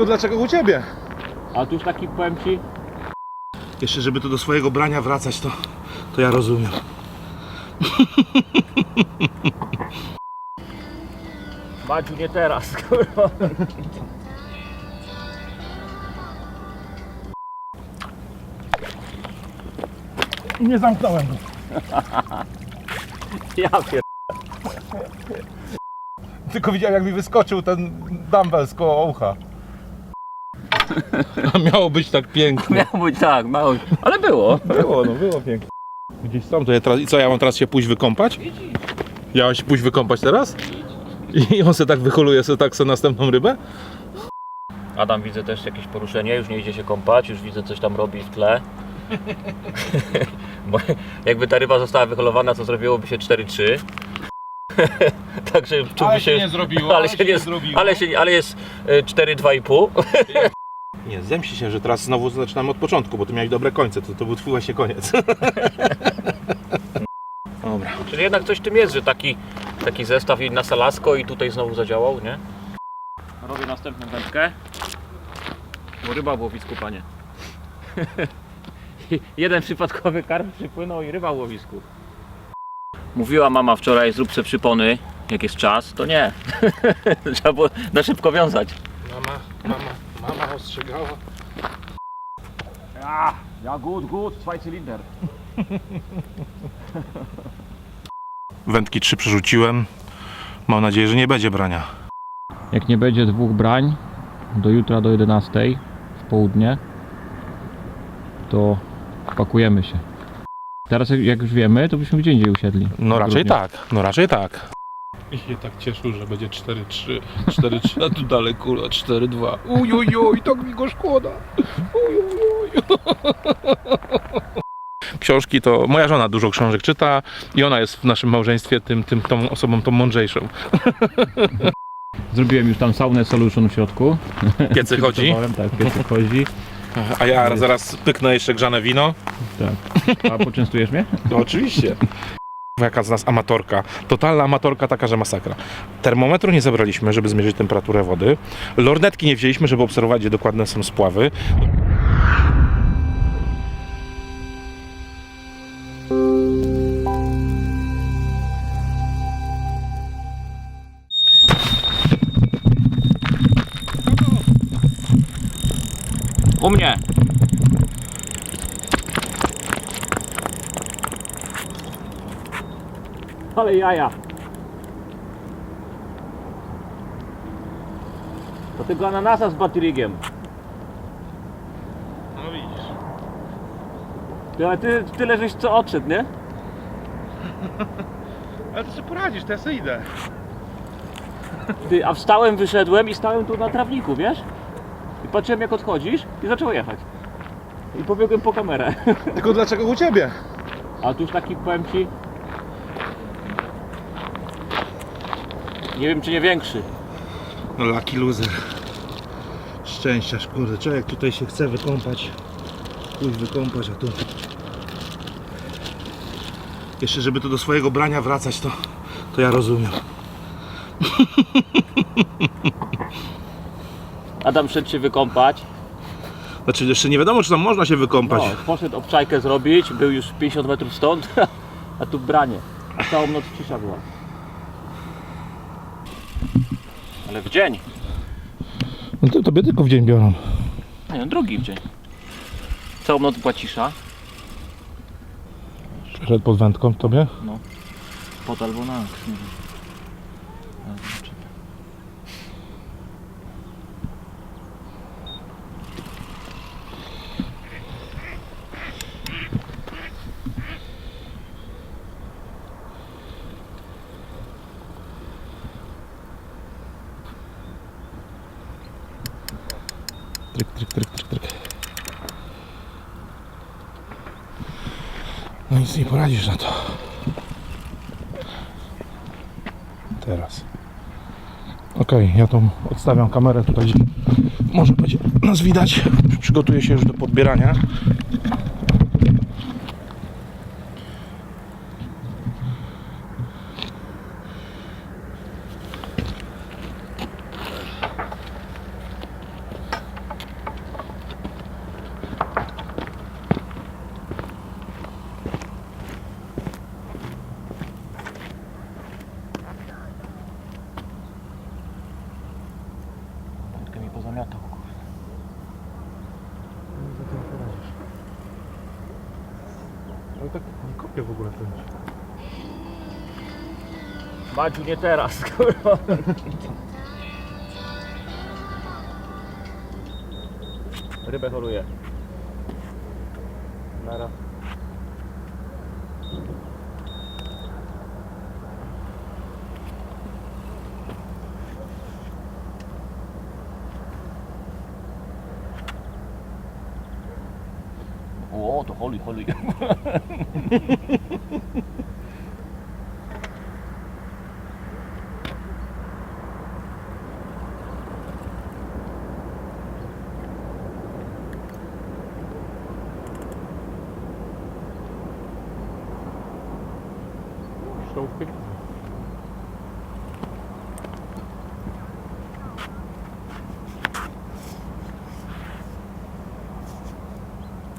Tylko dlaczego u ciebie? A tu już taki powiem ci, Jeszcze żeby tu do swojego brania wracać, to, to ja rozumiem. Maciu nie teraz, kurwa. Nie zamknąłem go. Ja pier... Tylko widziałem jak mi wyskoczył ten dumbbell z koło ucha. A miało być tak pięknie. Miało być tak, mało. Ale było. Było, no było pięknie. Gdzieś tam to ja teraz, i co, ja mam teraz się pójść wykąpać? Ja mam się pójść wykąpać teraz? I on se tak wyholuje sobie tak sobie następną rybę? Adam widzę też jakieś poruszenie, już nie idzie się kąpać, już widzę coś tam robi w tle. Bo jakby ta ryba została wyholowana, to zrobiłoby się 4-3. Także czułby się. zrobiło, ale, się nie, ale, się, ale jest y, 4-2,5. Nie, zemści się, że teraz znowu zaczynamy od początku, bo ty miałeś dobre końce, to, to był twój właśnie koniec. Dobra. Czyli jednak coś w tym jest, że taki, taki zestaw i na Salasko i tutaj znowu zadziałał, nie? Robię następną wędkę. Bo ryba w łowisku, panie. Jeden przypadkowy karp przypłynął i ryba w łowisku. Mówiła mama wczoraj, zrób se przypony, jak jest czas. To nie. Trzeba było na szybko wiązać. Mama, mama, mama ostrzegała. Ja, ja gut, gut, cylinder. Wędki trzy przerzuciłem. Mam nadzieję, że nie będzie brania. Jak nie będzie dwóch brań do jutra do 11 w południe, to pakujemy się. Teraz jak- jak już wiemy, to byśmy gdzie indziej usiedli. No raczej Grudniu. tak, no raczej tak. I się tak cieszył, że będzie 4-3, 4-3, a tu dalej kula 4-2. Ujujuj, tak mi go szkoda. Książki to moja żona dużo książek czyta i ona jest w naszym małżeństwie tym, tym tą osobą tą mądrzejszą. Zrobiłem już tam saunę solution w środku. Piecy chodzi, Tak, piecyk chodzi. a ja zaraz pyknę jeszcze grzane wino. Tak. A poczęstujesz mnie? No oczywiście. Jaka z nas amatorka. Totalna amatorka, taka, że masakra. Termometru nie zabraliśmy, żeby zmierzyć temperaturę wody. Lornetki nie wzięliśmy, żeby obserwować, gdzie dokładne są spławy. Jaja. To tego ananasa z batyrygiem. No widzisz. Ty, ale ty tyle żeś co odszedł, nie? Ale ty sobie poradzisz, to ja sobie idę. Ty, a wstałem, wyszedłem i stałem tu na trawniku, wiesz? I patrzyłem jak odchodzisz i zaczął jechać. I pobiegłem po kamerę. Tylko dlaczego u ciebie? A tu już taki powiem ci. Nie wiem czy nie większy. No lucky loser. Szczęściarz, kurde. Człowiek tutaj się chce wykąpać. Pójść wykąpać, a tu... Jeszcze żeby tu do swojego brania wracać, to, to ja rozumiem. Adam szedł się wykąpać. Znaczy jeszcze nie wiadomo, czy tam można się wykąpać. No, poszedł obczajkę zrobić, był już 50 metrów stąd, a tu branie. Całą noc cisza była. Ale w dzień. No to tobie tylko w dzień biorą. Nie, no, drugi w dzień. Całą noc była cisza. Przed pod wędką tobie? Pod albo na. Nie wiem. Nic nie poradzisz na to. Teraz. Okej, ja tą odstawiam kamerę tutaj. Może będzie nas widać. Przygotuję się już do podbierania. zagniatał. Ale tak nie kopię w ogóle ten. Madziu, nie teraz, kurwa. Rybę choruje. Nara. O, to holi, holi. Szkołkę.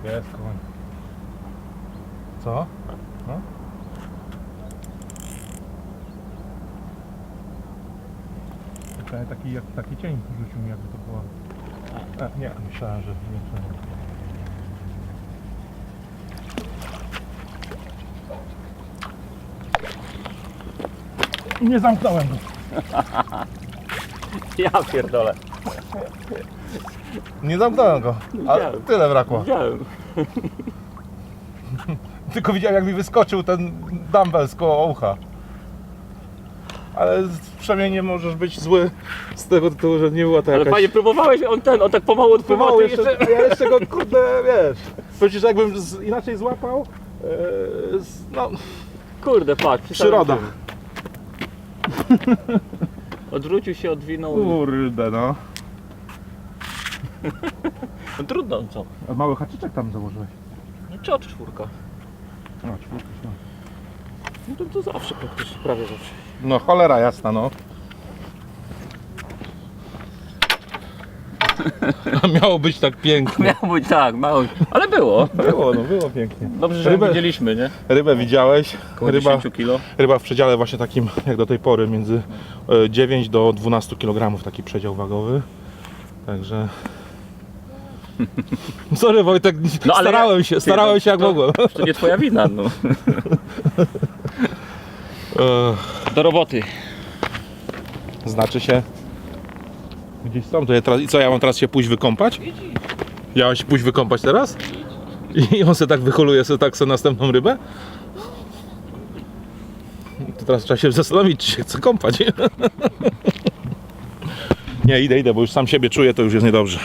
Jest koń. Co? No? Tylko taki, jak, taki cień rzucił mi jakby to była. A, nie, myślałem, że nie myślałem. Nie zamknąłem go. Ja pierdolę. Nie zamknąłem go. A Widziałem. tyle brakło. Widziałem. Tylko widziałem jak mi wyskoczył ten dumbbell z koło ucha. Ale przynajmniej możesz być zły z tego tytułu, że nie była to Ale jakaś... fajnie próbowałeś, on ten, on tak pomału odpływał, ty jeszcze, jeszcze... ja jeszcze go kurde, wiesz... Że jakbym z, inaczej złapał, e, z, no, Kurde, patrz. przy przyroda. tym. Odwrócił się, odwinął. Kurde, no. No trudno, co? A mały haczyczek tam założyłeś. No czy od czwórka? No, czwórka, no. No to, to zawsze praktycznie, prawie zawsze. no cholera jasna, no. Miało być tak pięknie. Miało być tak, mało. Ale było. Było, no było pięknie. Dobrze, że Rybę- widzieliśmy, nie? Rybę widziałeś. Około Ryba, 10 kilo. ryba w przedziale właśnie takim jak do tej pory, między e, 9 do 12 kg taki przedział wagowy. Także... Sorry Wojtek, No, ale starałem ja- się, ty, starałem no, się jak to- mogłem. To nie twoja wina, no. E, Do roboty. Znaczy się... Gdzieś są, to ja teraz, i co, ja mam teraz się pójść wykąpać? Ja mam się pójść wykąpać teraz? I on se tak wyholuje sobie tak sobie następną rybę? To teraz trzeba się zastanowić, czy się chce kąpać. Nie, idę, idę, bo już sam siebie czuję, to już jest niedobrze.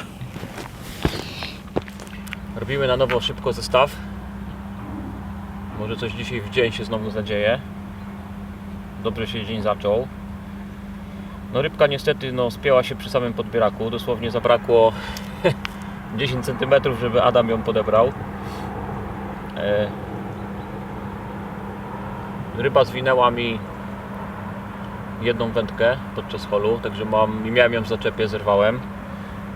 Robimy na nowo szybko zestaw. Może coś dzisiaj w dzień się znowu zadzieje. Dobrze się dzień zaczął. No rybka niestety no, spięła się przy samym podbieraku. Dosłownie zabrakło 10 cm, żeby Adam ją podebrał. E... Ryba zwinęła mi jedną wędkę podczas holu, także mam, miałem ją w zaczepie, zerwałem.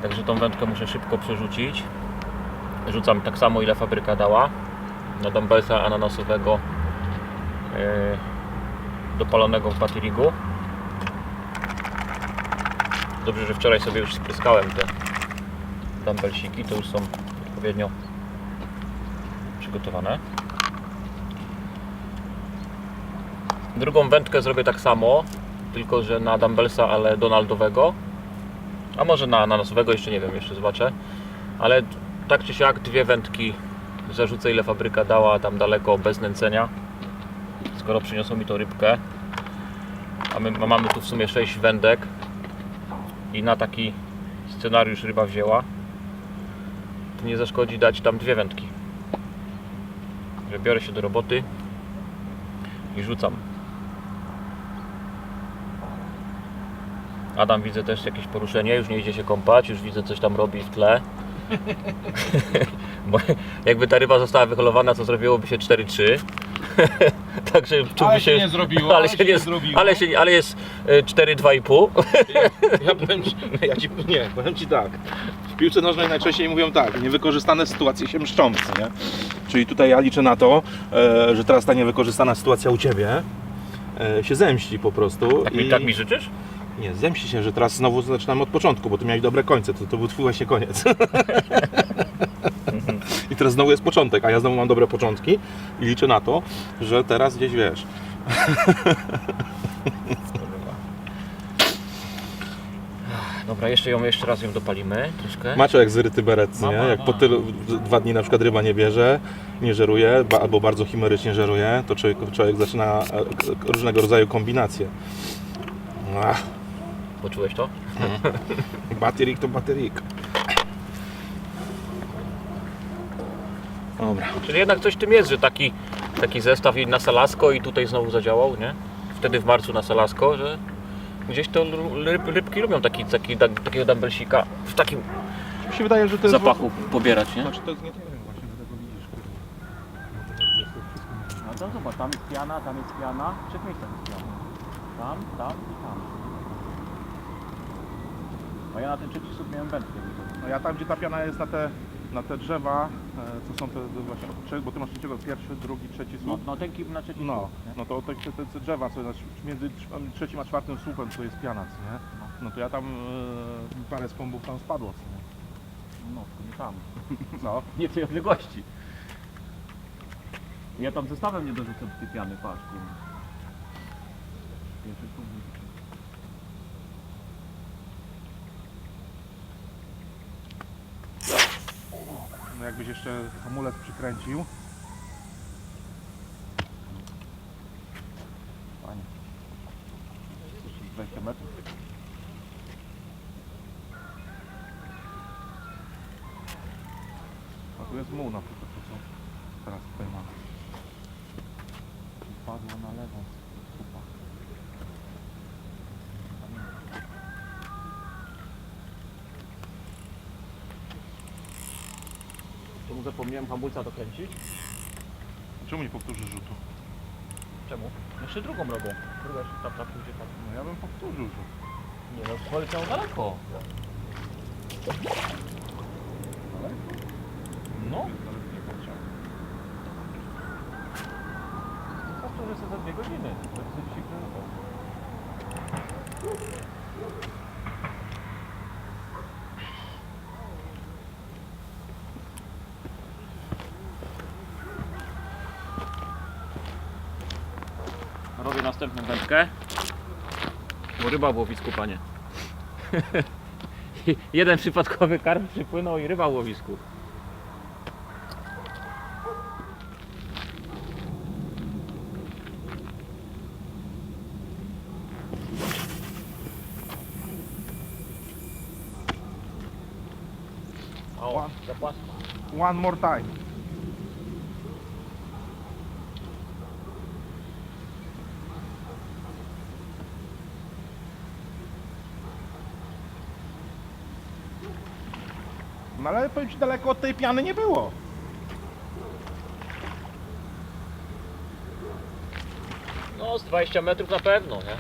Także tą wędkę muszę szybko przerzucić. Rzucam tak samo ile fabryka dała na dumbbellsa ananasowego yy, dopalonego w batyrigu. Dobrze, że wczoraj sobie już spryskałem te dumbbellsiki, to już są odpowiednio przygotowane. Drugą wędkę zrobię tak samo, tylko że na dumbbellsa, ale donaldowego. A może na ananasowego, jeszcze nie wiem, jeszcze zobaczę. Ale tak czy siak dwie wędki zarzucę ile fabryka dała tam daleko bez nęcenia skoro przyniosą mi tą rybkę. A my mamy tu w sumie 6 wędek i na taki scenariusz ryba wzięła. To nie zaszkodzi dać tam dwie wędki. Że biorę się do roboty i rzucam. Adam widzę też jakieś poruszenie, już nie idzie się kąpać, już widzę coś tam robi w tle. Bo jakby ta ryba została wyholowana, to zrobiłoby się 4-3. Także Ale się. nie zrobiło, ale się nie zrobiło. Ale, się, ale jest e, 4-2,5. Ja powiem ci, ja ci, nie, powiem ci tak. W piłce nożnej najczęściej mówią tak, niewykorzystane sytuacje się mszczą, nie? Czyli tutaj ja liczę na to, e, że teraz ta niewykorzystana sytuacja u Ciebie e, się zemści po prostu. Tak, mi, tak mi życzysz? Nie, zemści się, że teraz znowu zaczynamy od początku, bo ty miałeś dobre końce, to, to był twój właśnie koniec. I teraz znowu jest początek, a ja znowu mam dobre początki i liczę na to, że teraz gdzieś wiesz. Dobra, jeszcze ją jeszcze raz ją dopalimy troszkę. Macie jak zryty beret, nie? Jak po tylu dwa dni na przykład ryba nie bierze, nie żeruje, ba, albo bardzo chimerycznie żeruje, to człowiek, człowiek zaczyna e, różnego rodzaju kombinacje. Ach, Poczułeś to? baterik to baterik. Dobra. Czyli jednak coś w tym jest, że taki, taki zestaw i na Salasko i tutaj znowu zadziałał, nie? Wtedy w marcu na Salasko, że gdzieś to ryb, rybki lubią taki, taki, tak- takiego dumbbellsika w takim Mi się wydaje, że to jest... zapachu pobierać, nie? Znaczy to jest nie wiem, właśnie dlatego widzisz, kurwa. No to zobacz, tam jest piana, tam jest piana. W trzech miejscach jest piana. Tam, tam i tam. A ja na ten trzeci słup miałem wędkę. No ja tam, gdzie ta piana jest na te, na te drzewa, co są te właśnie od trzech, bo ty masz trzeciego, pierwszy, drugi, trzeci No, słup. no ten kip na trzeci No, słup, nie? no to te, te, te, drzewa, co jest między trz- trzecim a czwartym słupem, to jest piana, co nie? No to ja tam e, parę spąbów tam spadło, co nie? No, to nie tam. No, Nie w tej odległości. Ja tam zestawem nie dorzucę tej piany, patrz. Pierwszy słup, drugi, trzeci. no jakbyś jeszcze hamulec przykręcił. Jeszcze 20 metrów. A tu jest muł na przykład, to co teraz tutaj mam. Padło na lewą Zapomniałem hamulca dokręcić? Czemu nie powtórzysz rzutu? Czemu? Jeszcze drugą drogą. Druga się tam, tam pójdzie tam. No ja bym powtórzył rzut. Nie no, poleciał daleko. No, Ale nie podciął. powtórzę sobie za dwie godziny. To jest dzisiaj Robię następną wędkę. Bo ryba w łowisku, panie. Jeden przypadkowy karp przypłynął i ryba w łowisku. O, za płasko. One more time. No ale powiem Ci, daleko od tej piany nie było. No, z 20 metrów na pewno, nie?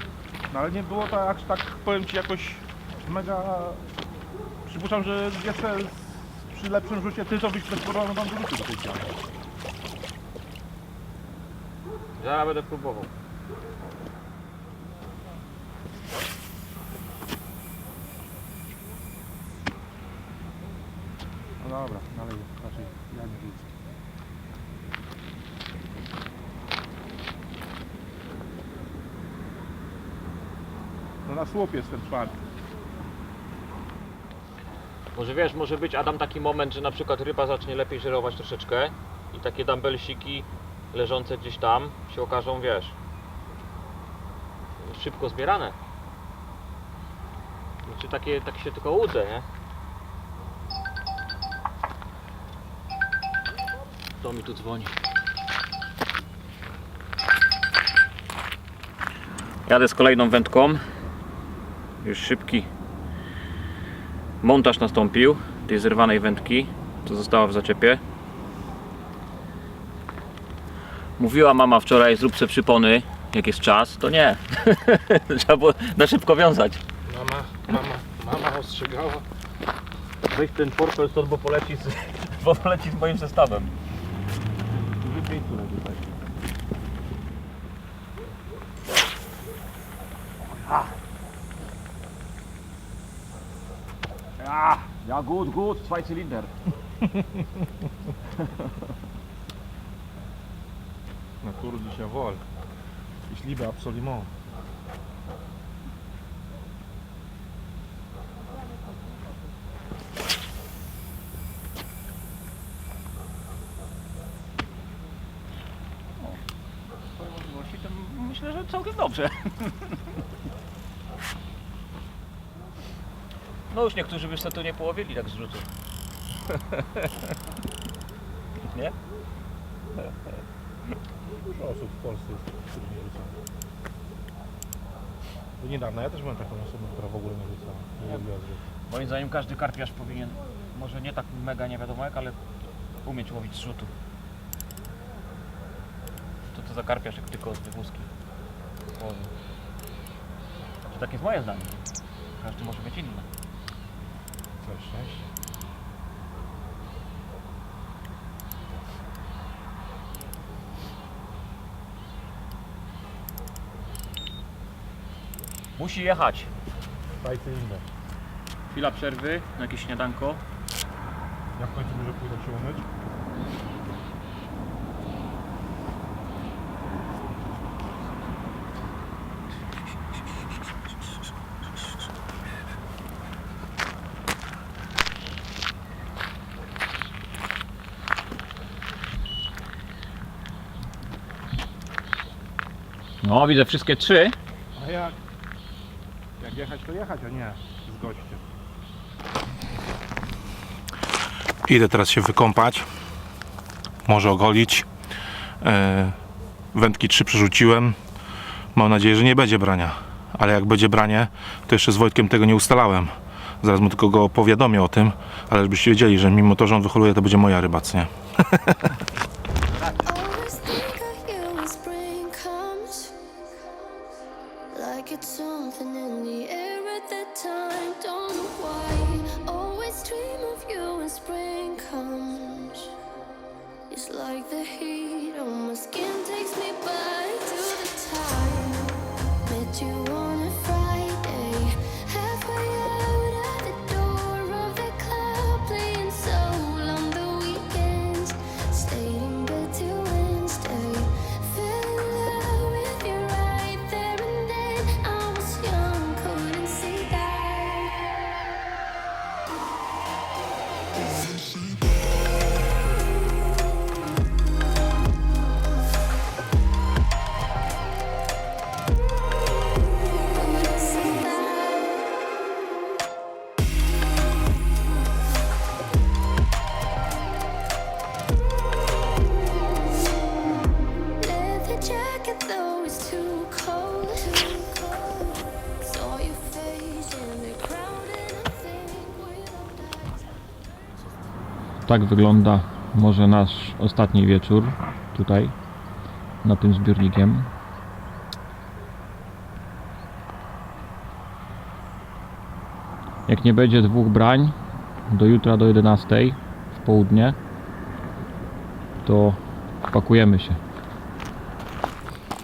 No ale nie było tak, tak powiem Ci jakoś mega... Przypuszczam, że jeszcze z- przy lepszym rzucie Ty to byś bezporował tam dorzucił do tej piany. Zaraz będę próbował. Dobra, dalej raczej ja nie rzucę. No na słup jest ten czwarty. Może wiesz, może być Adam taki moment, że na przykład ryba zacznie lepiej żerować troszeczkę i takie dumbbellsiki leżące gdzieś tam się okażą, wiesz, szybko zbierane. Znaczy takie, tak się tylko łudzę, nie? Kto mi tu dzwoni? Jadę z kolejną wędką. Już szybki montaż nastąpił tej zerwanej wędki, co została w zaczepie. Mówiła mama wczoraj, zrób se przypony, jak jest czas, to nie. Trzeba było na szybko wiązać. Mama, mama, mama ostrzegała. Weź ten portfel stąd, bo poleci z, bo poleci z moim zestawem. oder die falsche? Ja. Ja, ja gut, gut, zwei Zylinder. Natürlich, jawohl. Ich liebe Absolument. Dobrze. No już niektórzy by to nie połowili tak z rzutu. Nie? Dużo osób w Polsce jest, które nie rzucają. Bo niedawno ja też byłem taką osobą, która w ogóle nie rzucała. Nie lubiła zrzucać. Moim zdaniem każdy karpiarz powinien, może nie tak mega nie wiadomo jak, ale umieć łowić z rzutu. Co to za karpiarz, jak tylko z wywózki To tak jest moje zdanie. Każdy może mieć inne. Całe szczęście. Musi jechać. Fajcy inne. Chwila przerwy na jakieś śniadanko. Ja w końcu może pójdę się umyć. No, widzę wszystkie trzy. A jak? Jak jechać, to jechać, a nie z gościem. Idę teraz się wykąpać. Może ogolić. E, wędki trzy przerzuciłem. Mam nadzieję, że nie będzie brania. Ale jak będzie branie, to jeszcze z Wojtkiem tego nie ustalałem. Zaraz mu tylko go powiadomię o tym, ale żebyście wiedzieli, że mimo to, że on wyholuje, to będzie moja ryba, co nie? Tak wygląda może nasz ostatni wieczór tutaj, na tym zbiornikiem. Jak nie będzie dwóch brań do jutra do 11 w południe, to pakujemy się.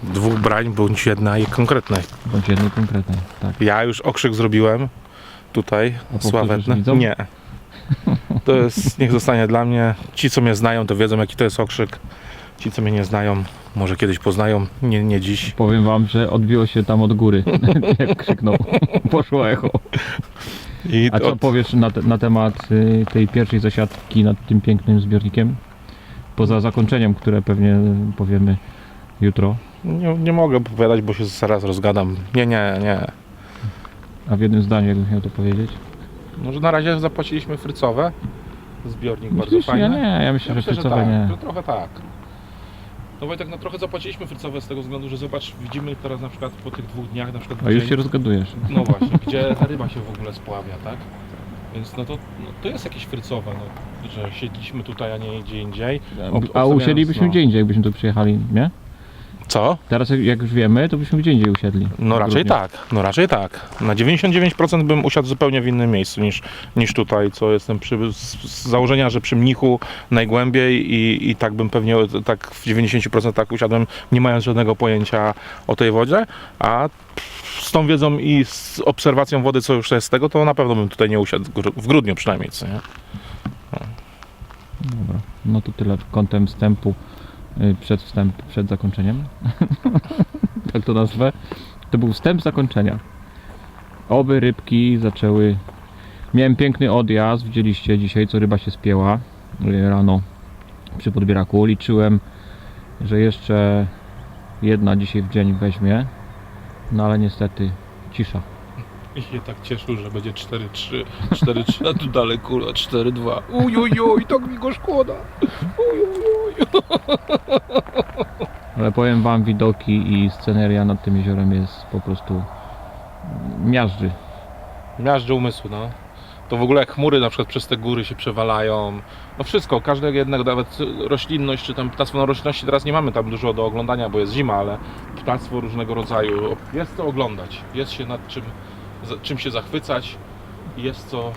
Dwóch brań, bądź jedna i konkretnej. Bądź jednej konkretnej, tak. Ja już okrzyk zrobiłem tutaj, sławetny. Nie. To jest, niech zostanie dla mnie. Ci, co mnie znają, to wiedzą, jaki to jest okrzyk. Ci, co mnie nie znają, może kiedyś poznają, nie, nie dziś. Powiem wam, że odbiło się tam od góry, jak krzyknął. Poszło echo. I A co od, powiesz na, te, na temat y, tej pierwszej zasiadki nad tym pięknym zbiornikiem? Poza zakończeniem, które pewnie powiemy jutro. nie, nie mogę opowiadać, bo się zaraz rozgadam. Nie, nie, nie. A w jednym zdaniu, jakbyś miał to powiedzieć? Może na razie zapłaciliśmy frycowe. Zbiornik bardzo Oczywiście, fajny. ja nie, ja myślę, że że frycowe tak, nie. że trochę tak. No Wojtek, no trochę zapłaciliśmy frycowe z tego względu, że zobacz, widzimy teraz na przykład po tych dwóch dniach na przykład A już gdzie- się rozgadujesz. No właśnie, gdzie ta ryba się w ogóle spławia, tak? Więc no to, no to jest jakieś frycowe, no, że siedliśmy tutaj, a nie gdzie indziej. Ob- A obstawiając, usiedlibyśmy no. gdzie indziej, jakbyśmy tu przyjechali, nie? Co? Teraz jak- jak już wiemy, to byśmy gdzie indziej usiedli. No W raczej grudniu. tak, no raczej tak. Na 99% bym usiadł zupełnie w innym miejscu niż, niż tutaj, co jestem przy, z, z założenia, że przy mnichu najgłębiej i, i tak bym pewnie tak w 90% tak usiadłem, nie mając żadnego pojęcia o tej wodzie, a z tą wiedzą i z obserwacją wody, co już jest z tego, to na pewno bym tutaj nie usiadł, w gru- w grudniu przynajmniej, co nie? Dobra, no to tyle kątem wstępu przed wstęp, przed zakończeniem. tak to nazwę. To był wstęp zakończenia. Oby rybki zaczęły. Miałem piękny odjazd, widzieliście dzisiaj, co ryba się spięła y, rano przy podbieraku. Liczyłem, że jeszcze jedna dzisiaj w dzień weźmie, no ale niestety cisza. I się tak cieszył, że będzie 4-3, 4-3, a tu dalej kurwa 4-2. Ujujuj, tak mi go szkoda. Ujujuj. Ale powiem wam, widoki i sceneria nad tym jeziorem jest po prostu miażdży. Miażdży umysłu, no. To w ogóle jak chmury na przykład przez te góry się przewalają. No wszystko, każdego jednego, nawet roślinność, czy tam ptactwo, no roślinności teraz nie mamy tam dużo do oglądania, bo jest zima, ale ptactwo różnego rodzaju. Jest co oglądać, jest się nad czym, czym się zachwycać, jest co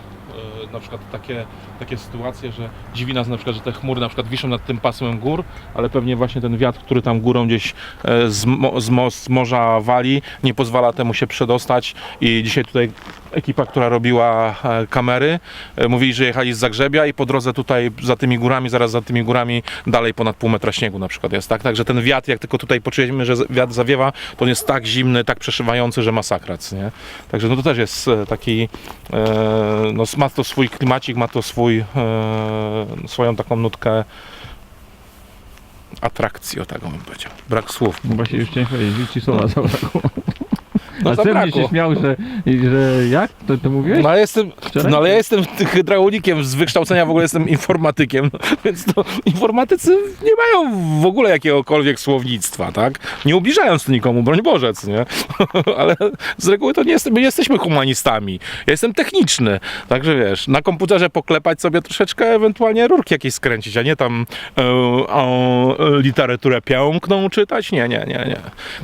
e, na przykład takie, takie sytuacje, że dziwi nas na przykład, że te chmury na przykład wiszą nad tym pasmem gór, ale pewnie właśnie ten wiatr, który tam górą gdzieś e, z, mo, z, mo, z morza wali, nie pozwala temu się przedostać. I dzisiaj tutaj ekipa, która robiła e, kamery, e, mówili, że jechali z Zagrzebia i po drodze tutaj za tymi górami, zaraz za tymi górami dalej ponad pół metra śniegu na przykład jest, tak? Także ten wiatr, jak tylko tutaj poczujemy, że wiatr zawiewa, to on jest tak zimny, tak przeszywający, że masakra, co nie? Także no to też jest e, taki, no ma to swój klimacik, ma to swój, swoją taką nutkę atrakcji, o tak bym powiedział. Brak słów. Właśnie już chciałem powiedzieć, ci słowa zabrakło. No A Sam zabrakło. się śmiał, że, że jak? To, to mówiłeś? No ale, jestem, Wczoraj? no ale ja jestem hydraulikiem z wykształcenia, w ogóle jestem informatykiem, no, więc to informatycy nie mają w ogóle jakiegokolwiek słownictwa, tak? Nie ubliżając tu nikomu, broń Boże, co nie? ale z reguły to nie jestem, my nie jesteśmy humanistami. Ja jestem techniczny, także wiesz, na komputerze poklepać sobie troszeczkę, ewentualnie rurki jakieś skręcić, a nie tam e, e, literaturę piękną czytać. Nie, nie, nie, nie.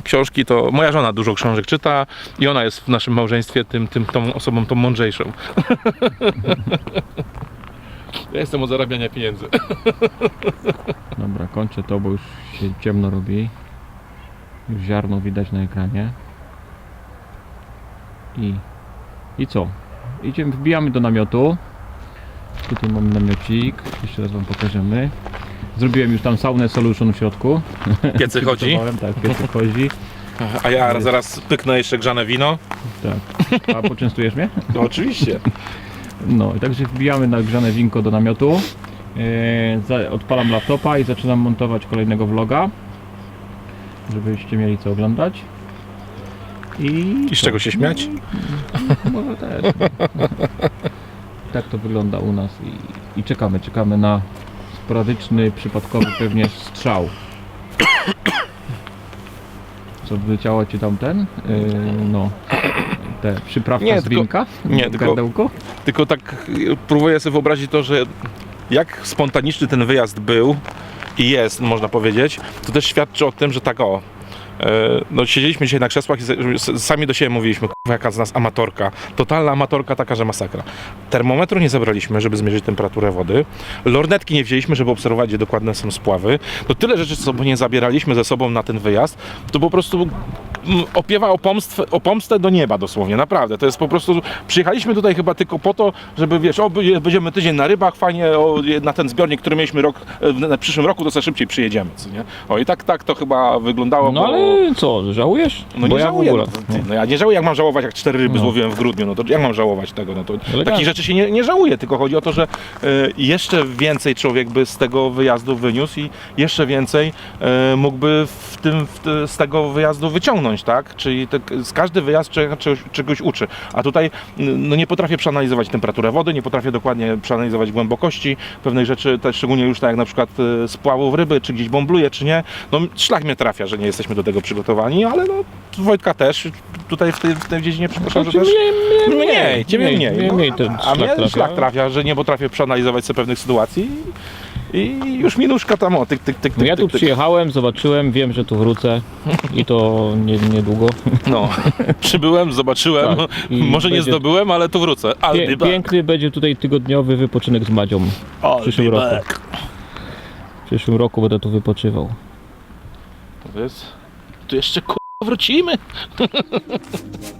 Książki to, moja żona dużo książek czyta i ona jest w naszym małżeństwie tym, tym, tą osobą tą mądrzejszą. Ja jestem od zarabiania pieniędzy. Dobra, kończę to, bo już się ciemno robi. Już ziarno widać na ekranie. I, i co? Idziemy, wbijamy do namiotu. Tutaj mamy namiocik. Jeszcze raz wam pokażemy. Zrobiłem już tam saunę solution w środku. Piecy chodzi, Tak, piecy chodzi. A ja zaraz pyknę jeszcze grzane wino. Tak. A poczęstujesz mnie? No oczywiście. No, i także wbijamy na grzane winko do namiotu. Yy, za, odpalam laptopa i zaczynam montować kolejnego vloga. Żebyście mieli co oglądać. I, I z czego się śmiać? Może też. tak to wygląda u nas i, i czekamy, czekamy na sporadyczny, przypadkowy pewnie strzał. Co wyleciało ci tam ten? Yy, no. Te przyprawka Nie, z tylko- nie, tylko-? Tylko tak y, próbuję sobie wyobrazić to, że jak spontaniczny ten wyjazd był i jest, można powiedzieć, to też świadczy o tym, że tak o. e, No, siedzieliśmy dzisiaj na krzesłach i sami do siebie mówiliśmy, kurwa, jaka z nas amatorka. Totalna amatorka, taka, że masakra. Termometru nie zabraliśmy, żeby zmierzyć temperaturę wody. Lornetki nie wzięliśmy, żeby obserwować, gdzie dokładne są spławy. To tyle rzeczy, co nie zabieraliśmy ze sobą na ten wyjazd, to po prostu mm, opiewa o, pomstwę, o pomstę do nieba dosłownie, naprawdę. To jest po prostu, przyjechaliśmy tutaj chyba tylko po to, żeby wiesz, o, będzie- będziemy tydzień na rybach, fajnie, o, na ten zbiornik, który mieliśmy rok, w, na przyszłym roku, to sobie szybciej przyjedziemy, co nie? O i tak, tak to chyba wyglądało, No bo... ale co, żałujesz? No Bo nie ja w żałuję. ogóle. No, ty, no ja nie żałuję, jak mam żałować, jak cztery ryby No. złowiłem w grudniu, no to jak mam żałować tego? No to takich rzeczy się nie, nie żałuje, tylko chodzi o to, że e, jeszcze więcej człowiek by z tego wyjazdu wyniósł i jeszcze więcej e, mógłby w tym, w te, z tego wyjazdu wyciągnąć, tak? Czyli z każdy wyjazd czegoś, czegoś, czegoś uczy. A tutaj n- no nie potrafię przeanalizować temperaturę wody, nie potrafię dokładnie przeanalizować głębokości pewnych rzeczy, też szczególnie już tak jak na przykład e, spławów ryby, czy gdzieś bąbluje, czy nie. No szlak mnie trafia, że nie jesteśmy do tego przygotowani, ale no Wojtka też, tutaj w tej, w tej dziedzinie przepraszam, że też... Mniej, ciebie mniej. mniej, no. mniej ten A szlak mnie trafia. szlak trafia, że nie potrafię przeanalizować sobie pewnych sytuacji I już minuszka tam o, tyk, tyk, tyk, No tyk, ja tu tyk, przyjechałem, zobaczyłem, wiem, że tu wrócę i to nie, niedługo. No, przybyłem, zobaczyłem, Tak, może nie będzie- zdobyłem, ale tu wrócę. Pie, piękny będzie tutaj tygodniowy wypoczynek z Madzią. I'll przyszłym roku. W przyszłym roku będę tu wypoczywał. To jest... Tu jeszcze k***a wrócimy.